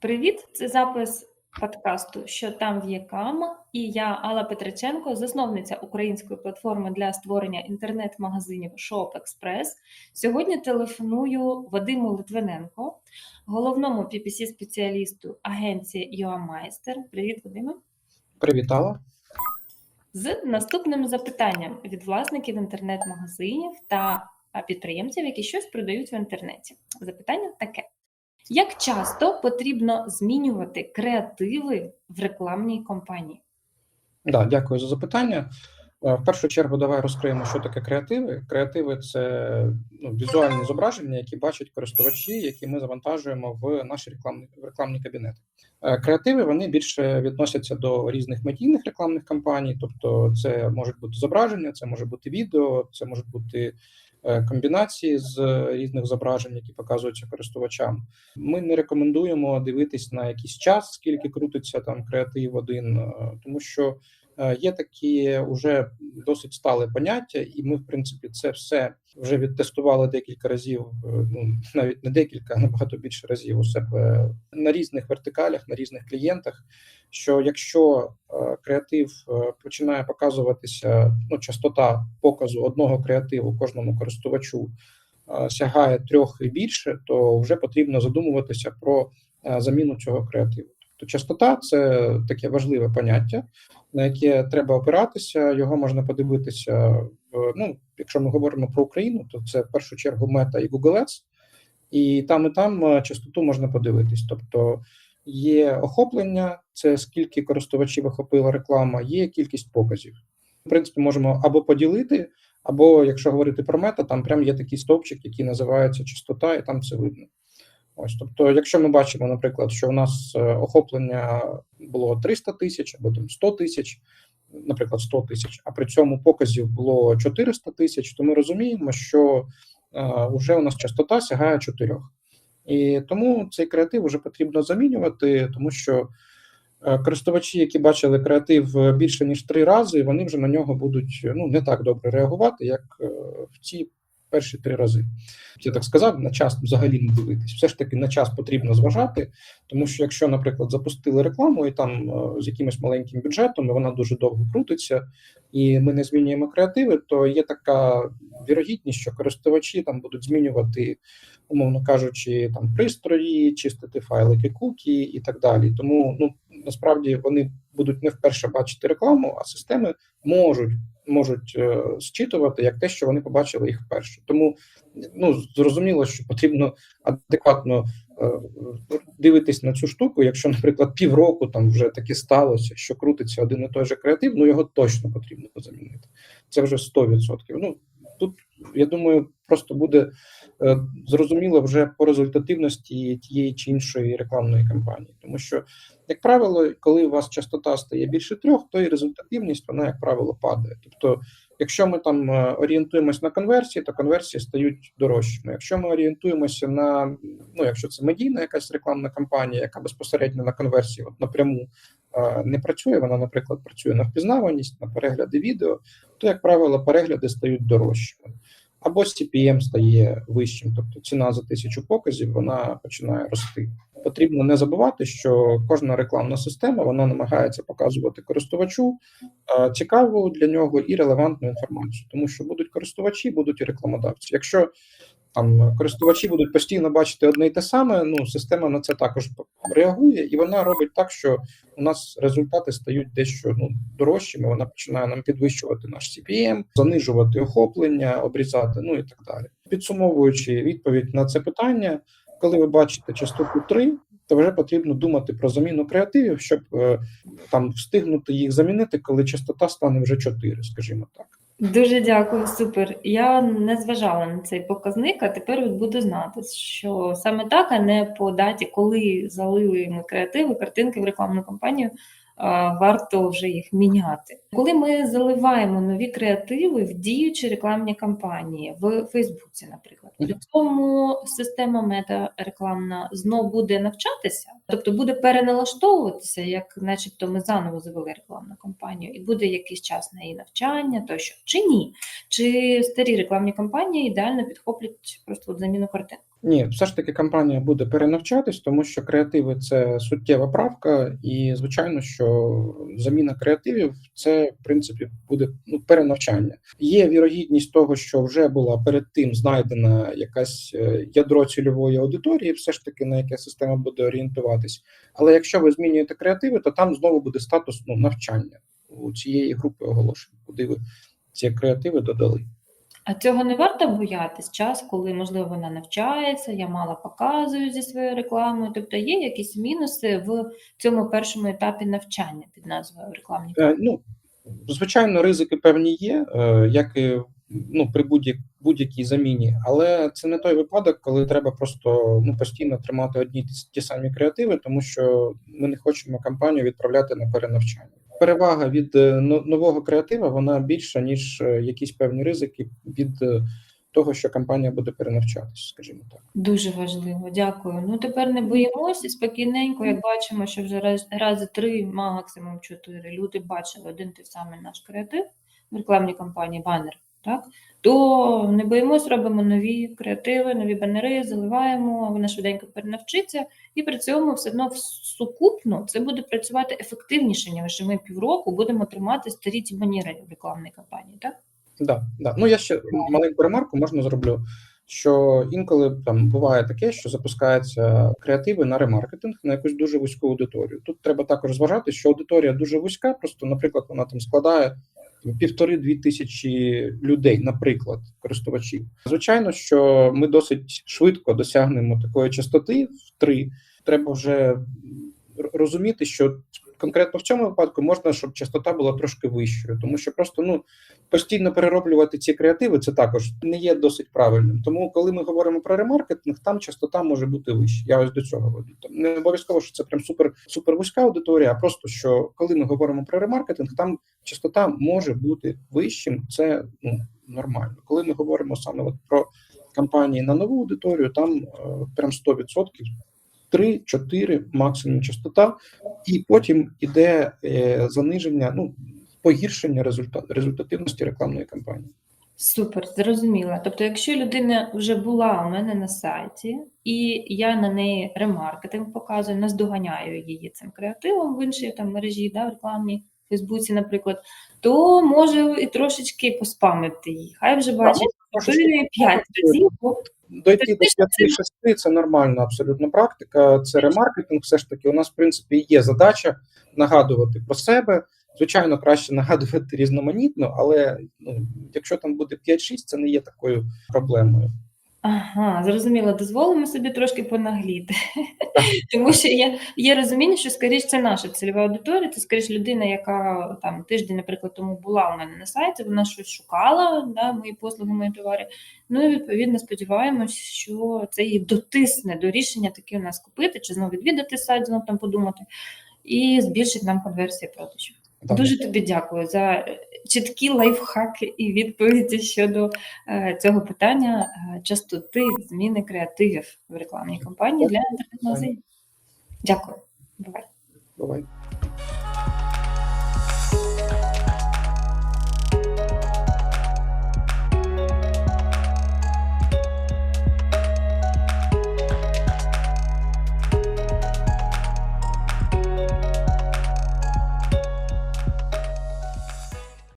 Привіт! Це запис подкасту Що там в ЄКАМ і я Алла Петриченко, засновниця української платформи для створення інтернет-магазинів Shop Express. Сьогодні телефоную Вадиму Литвиненко, головному PPC-спеціалісту агенції UAMeister. Привіт, Вадиме! Привітала. З наступним запитанням від власників інтернет-магазинів та підприємців, які щось продають в інтернеті. Запитання таке: як часто потрібно змінювати креативи в рекламній кампанії? Да, дякую за запитання. Е, В першу чергу, давай розкриємо, що таке креативи. Креативи це ну, візуальні зображення, які бачать користувачі, які ми завантажуємо в наші рекламні в рекламні кабінети. Е, Креативи вони більше відносяться до різних медійних рекламних кампаній, тобто це можуть бути зображення, це може бути відео, це можуть бути комбінації з різних зображень, які показуються користувачам. Ми не рекомендуємо дивитись на якийсь час, скільки крутиться там креатив один, е, тому що е, є такі вже досить стале поняття, і ми, в принципі, це все вже відтестували декілька разів. е, Ну навіть не декілька, а набагато більше разів у себе на різних вертикалях, на різних клієнтах. Що якщо е, креатив е, починає показуватися, ну частота показу одного креативу кожному користувачу е, сягає трьох і більше, то вже потрібно задумуватися про е, заміну цього креативу. Тобто частота це таке важливе поняття, на яке треба опиратися. Його можна подивитися ну, якщо ми говоримо про Україну, то це в першу чергу Мета і Google Ads, і там і там е, частоту можна подивитись. Тобто є охоплення, це скільки користувачів охопила реклама, є кількість показів. В принципі, можемо або поділити, або якщо говорити про мета, там прям є такий стовпчик, який називається частота, і там це видно. Ось, тобто, якщо ми бачимо, наприклад, що у нас е, охоплення було 300 тисяч або там 100 тисяч, наприклад, 100 тисяч, а при цьому показів було 400 тисяч, то ми розуміємо, що е, вже у нас частота сягає 4. І тому цей креатив вже потрібно замінювати, тому що е, користувачі, які бачили креатив більше ніж три рази, вони вже на нього будуть ну не так добре реагувати, як е, в ці перші три рази. Я так сказав, на час взагалі не дивитись. Все ж таки на час потрібно зважати, тому що якщо, наприклад, запустили рекламу і там е, з якимось маленьким бюджетом, і вона дуже довго крутиться, і ми не змінюємо креативи, то є така вірогідність, що користувачі там будуть змінювати, умовно кажучи, там пристрої, чистити файлики кукі і так далі. Тому ну насправді вони будуть не вперше бачити рекламу, а системи можуть можуть е, зчитувати як те, що вони побачили їх вперше. Тому ну зрозуміло, що потрібно адекватно е, дивитись на цю штуку. Якщо, наприклад, півроку там вже таке сталося, що крутиться один і той же креатив, ну його точно потрібно замінити. Це вже 100%. Ну я думаю, просто буде е, зрозуміло вже по результативності тієї чи іншої рекламної кампанії, тому що, як правило, коли у вас частота стає більше трьох, то і результативність вона, як правило, падає. Тобто, якщо ми там е, орієнтуємось на конверсії, то конверсії стають дорожчими. Якщо ми орієнтуємося на ну, якщо це медійна якась рекламна кампанія, яка безпосередньо на конверсії от напряму е, не працює, вона, наприклад, працює на впізнаваність, на перегляди відео, то, як правило, перегляди стають дорожчими. Або CPM стає вищим, тобто ціна за тисячу показів вона починає рости. Потрібно не забувати, що кожна рекламна система вона намагається показувати користувачу цікаву для нього і релевантну інформацію, тому що будуть користувачі, будуть і рекламодавці. Якщо там користувачі будуть постійно бачити одне й те саме, ну система на це також реагує, і вона робить так, що у нас результати стають дещо ну дорожчими. Вона починає нам підвищувати наш CPM, занижувати охоплення, обрізати, ну і так далі. Підсумовуючи відповідь на це питання, коли ви бачите частоту 3, то вже потрібно думати про заміну креативів, щоб е, там встигнути їх замінити, коли частота стане вже 4, скажімо так. Дуже дякую, супер. Я не зважала на цей показник, а тепер от буду знати, що саме так, а не по даті, коли залили ми креативи, картинки в рекламну кампанію, варто вже їх міняти. Коли ми заливаємо нові креативи в діючі рекламні кампанії в Фейсбуці, наприклад, при цьому система мета рекламна знов буде навчатися, тобто буде переналаштовуватися, як начебто ми заново завели рекламну кампанію, і буде якийсь час на її навчання, тощо чи ні? Чи старі рекламні кампанії ідеально підхоплять просто от заміну картинок? Ні, все ж таки компанія буде перенавчатись, тому що креативи це суттєва правка, і звичайно, що заміна креативів це в принципі буде ну, перенавчання. Є вірогідність того, що вже була перед тим знайдена якась е, ядро цільової аудиторії, все ж таки на яке система буде орієнтуватись. Але якщо ви змінюєте креативи, то там знову буде статус ну, навчання у цієї групи оголошень, куди ви ці креативи додали. А цього не варто боятись час, коли, можливо, вона навчається, я мало показую зі своєю рекламою. Тобто є якісь мінуси в цьому першому етапі навчання під назвою рекламні Е, Ну, звичайно, ризики певні є, е, як і ну, при будь-як- будь-якій заміні, але це не той випадок, коли треба просто ну, постійно тримати одні ті, самі креативи, тому що ми не хочемо компанію відправляти на перенавчання. Перевага від е, нового креатива вона більша, ніж е, якісь певні ризики від е, того, що компанія буде перенавчатися, скажімо так. Дуже важливо, дякую. Ну тепер не боїмося. Спокійненько, як бачимо, що вже раз, рази три, максимум чотири. Люди бачили один той самий наш креатив. В рекламній кампанії банер, так? То не боїмось, робимо нові креативи, нові банери, заливаємо, вона швиденько перенавчиться, і при цьому все одно сукупно це буде працювати ефективніше, ніж ми півроку будемо тримати старі ті банери в рекламній кампанії, так? Да, да. Ну я ще маленьку ремарку можна зроблю. Що інколи там буває таке, що запускаються креативи на ремаркетинг на якусь дуже вузьку аудиторію. Тут треба також зважати, що аудиторія дуже вузька, просто, наприклад, вона там складає півтори-дві тисячі людей, наприклад, користувачів. Звичайно, що ми досить швидко досягнемо такої частоти в три. Треба вже розуміти, що конкретно в цьому випадку можна, щоб частота була трошки вищою, тому що просто ну постійно перероблювати ці креативи, це також не є досить правильним. Тому, коли ми говоримо про ремаркетинг, там частота може бути вища. Я ось до цього веду. Не обов'язково, що це прям супер супер вузька аудиторія, а просто що коли ми говоримо про ремаркетинг, там частота може бути вищим. Це ну нормально. Коли ми говоримо саме от про кампанії на нову аудиторію, там е, прям 100%, 3-4 максимум частота, і потім іде е, заниження, ну погіршення результат, результативності рекламної кампанії. Супер, зрозуміла. Тобто, якщо людина вже була у мене на сайті, і я на неї ремаркетинг показую, наздоганяю її цим креативом в іншій там мережі, да, в рекламній Фейсбуці, наприклад, то може і трошечки поспамити її. Хай вже бачить Трошечки 4-5 разів. Дойти до 5-6 – це нормальна абсолютно практика. Це ремаркетинг. Все ж таки, у нас в принципі є задача нагадувати про себе. Звичайно, краще нагадувати різноманітно, але ну, якщо там буде 5-6, це не є такою проблемою. Ага, зрозуміло, дозволимо собі трошки понагліти. Тому що є, є розуміння, що скоріш це наша цільова аудиторія, це скоріш людина, яка там тиждень, наприклад, тому була у мене на сайті, вона щось шукала, да, мої послуги, мої товари. Ну і відповідно сподіваємось, що це її дотисне до рішення таки у нас купити, чи знову відвідати сайт, знову там подумати, і збільшить нам конверсії продажів. Дуже тобі дякую за е, чіткі лайфхаки і відповіді щодо е, цього питання е, частоти зміни креативів в рекламній кампанії для інтернет-магазинів. Дякую. Бувай. Бувай.